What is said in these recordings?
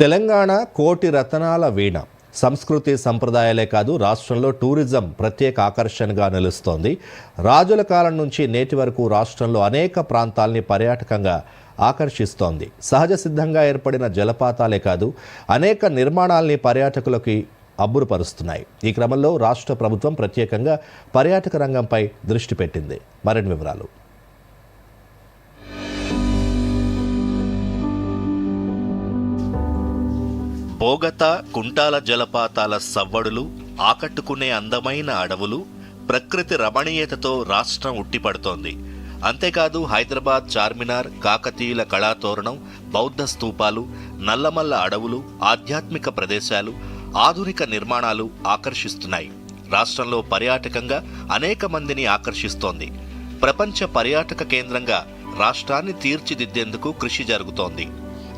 తెలంగాణ కోటి రతనాల వీణ. సంస్కృతి సంప్రదాయాలే కాదు రాష్ట్రంలో టూరిజం ప్రత్యేక ఆకర్షణగా నిలుస్తోంది. రాజుల కాలం నుంచి నేటి వరకు రాష్ట్రంలో అనేక ప్రాంతాల్ని పర్యాటకంగా ఆకర్షిస్తోంది. సహజ సిద్ధంగా ఏర్పడిన జలపాతాలే కాదు అనేక నిర్మాణాల్ని పర్యాటకులకి అబ్బురుపరుస్తున్నాయి. ఈ క్రమంలో రాష్ట్ర ప్రభుత్వం ప్రత్యేకంగా పర్యాటక రంగంపై దృష్టి పెట్టింది. మరిన్ని వివరాలు. బోగత కుంటాల జలపాతాల సవ్వడులు ఆకట్టుకునే అందమైన అడవులు ప్రకృతి రమణీయతతో రాష్ట్రం ఉట్టిపడుతోంది. అంతేకాదు హైదరాబాద్ చార్మినార్ కాకతీయుల కళాతోరణం బౌద్ధ స్తూపాలు నల్లమల్ల అడవులు ఆధ్యాత్మిక ప్రదేశాలు ఆధునిక నిర్మాణాలు ఆకర్షిస్తున్నాయి. రాష్ట్రంలో పర్యాటకంగా అనేక మందిని ఆకర్షిస్తోంది. ప్రపంచ పర్యాటక కేంద్రంగా రాష్ట్రాన్ని తీర్చిదిద్దేందుకు కృషి జరుగుతోంది.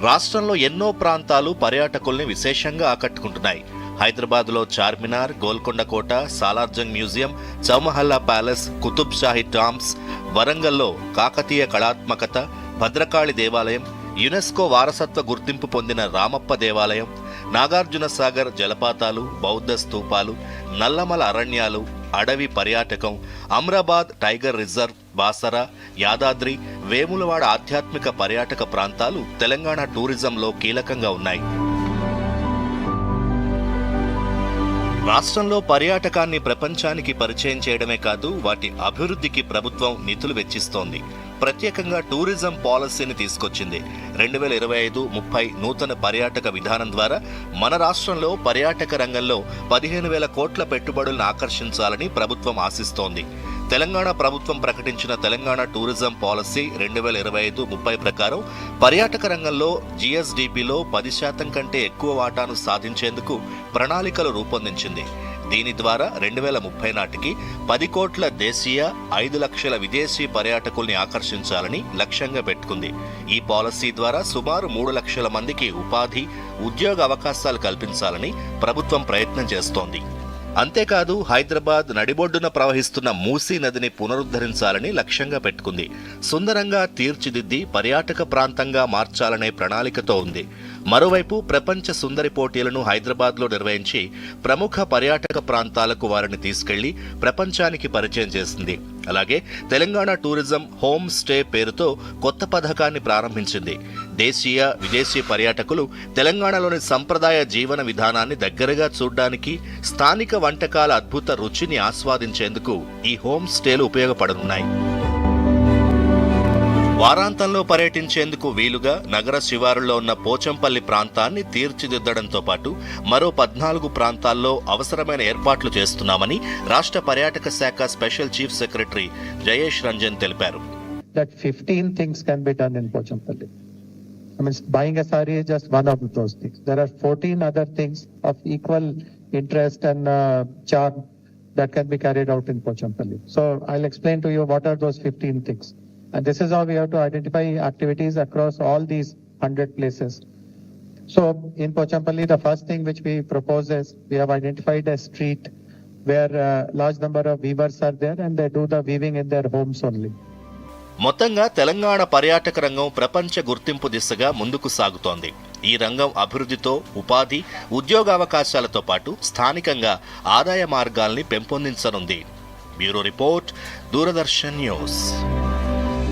రాష్ట్రంలో ఎన్నో ప్రాంతాలు పర్యాటకుల్ని విశేషంగా ఆకట్టుకుంటున్నాయి. హైదరాబాద్లో చార్మినార్ గోల్కొండ కోట Salar Jung museum Chowmahalla palace Qutub Shahi tombs వరంగల్లో కాకతీయ కళాత్మకత భద్రకాళి దేవాలయం యునెస్కో వారసత్వ గుర్తింపు పొందిన రామప్ప దేవాలయం నాగార్జున సాగర్ జలపాతాలు బౌద్ధ స్తూపాలు నల్లమల అరణ్యాలు అడవి పర్యాటకం అమ్రాబాద్ టైగర్ రిజర్వ్ బాసరా యాదాద్రి వేములవాడ ఆధ్యాత్మిక పర్యాటక ప్రాంతాలు తెలంగాణ టూరిజంలో కీలకంగా ఉన్నాయి. రాష్ట్రంలో పర్యాటకాన్ని ప్రపంచానికి పరిచయం చేయడమే కాదు వాటి అభివృద్ధికి ప్రభుత్వం నిధులు వెచ్చిస్తోంది. ప్రత్యేకంగా టూరిజం పాలసీని తీసుకొచ్చింది. రెండు వేల ఇరవై ఐదు ముప్పై నూతన పర్యాటక విధానం ద్వారా మన రాష్ట్రంలో పర్యాటక రంగంలో పదిహేను వేల కోట్ల పెట్టుబడులను ఆకర్షించాలని ప్రభుత్వం ఆశిస్తోంది. తెలంగాణ ప్రభుత్వం ప్రకటించిన తెలంగాణ టూరిజం పాలసీ రెండు వేల ఇరవై ఐదు ముప్పై ప్రకారం పర్యాటక రంగంలో జీఎస్డిపిలో పది శాతం కంటే ఎక్కువ వాటాను సాధించేందుకు ప్రణాళికలు రూపొందించింది. దీని ద్వారా రెండు వేల ముప్పై నాటికి పది కోట్ల దేశీయ ఐదు లక్షల విదేశీ పర్యాటకుల్ని ఆకర్షించాలని లక్ష్యంగా పెట్టుకుంది. ఈ పాలసీ ద్వారా సుమారు మూడు లక్షల మందికి ఉపాధి ఉద్యోగ అవకాశాలు కల్పించాలని ప్రభుత్వం ప్రయత్నం చేస్తోంది. అంతేకాదు హైదరాబాద్ నడిబొడ్డున ప్రవహిస్తున్న మూసీ నదిని పునరుద్ధరించాలని లక్ష్యంగా పెట్టుకుంది. సుందరంగా తీర్చిదిద్ది పర్యాటక ప్రాంతంగా మార్చాలనే ప్రణాళికతో ఉంది. మరోవైపు ప్రపంచ సుందరి పోటీలను హైదరాబాద్లో నిర్వహించి ప్రముఖ పర్యాటక ప్రాంతాలకు వారిని తీసుకెళ్ళి ప్రపంచానికి పరిచయం చేసింది. అలాగే తెలంగాణ టూరిజం హోమ్ స్టే పేరుతో కొత్త పథకాన్ని ప్రారంభించింది. దేశీయ విదేశీ పర్యాటకులు తెలంగాణలోని సంప్రదాయ జీవన విధానాన్ని దగ్గరగా చూడ్డానికి స్థానిక వంటకాల అద్భుత రుచిని ఆస్వాదించేందుకు ఈ హోమ్ స్టేలు ఉపయోగపడనున్నాయి. వారాంతంలో పర్యటించేందుకు వీలుగా నగర శివారులో ఉన్న పోచంపల్లి ప్రాంతాన్ని తీర్చిదిద్దడంతో పాటు మరో పద్నాలుగు ప్రాంతాల్లో అవసరమైన ఏర్పాట్లు చేస్తున్నామని రాష్ట్ర పర్యాటక శాఖ special chief secretary Jayesh Ranjan తెలిపారు. Interest and uh, charm that can be carried out in pochampalli. So i'll explain to you what are those 15 things. And this is how we have to identify activities across all these 100 places. So in Pochampalli, the first thing which we propose is we have identified a street where a large number of weavers are there and they do the weaving in their homes only. మొత్తంగా తెలంగాణ పర్యాటక రంగం ప్రపంచ గుర్తింపు దిశగా ముందుకు సాగుతోంది ఈ రంగం అభివృద్ధితో ఉపాధి ఉద్యోగావకాశాలతో పాటు స్థానికంగా ఆదాయ మార్గాల్ని పెంపొందించనుంది బ్యూరో రిపోర్ట్ దూరదర్శన్ న్యూస్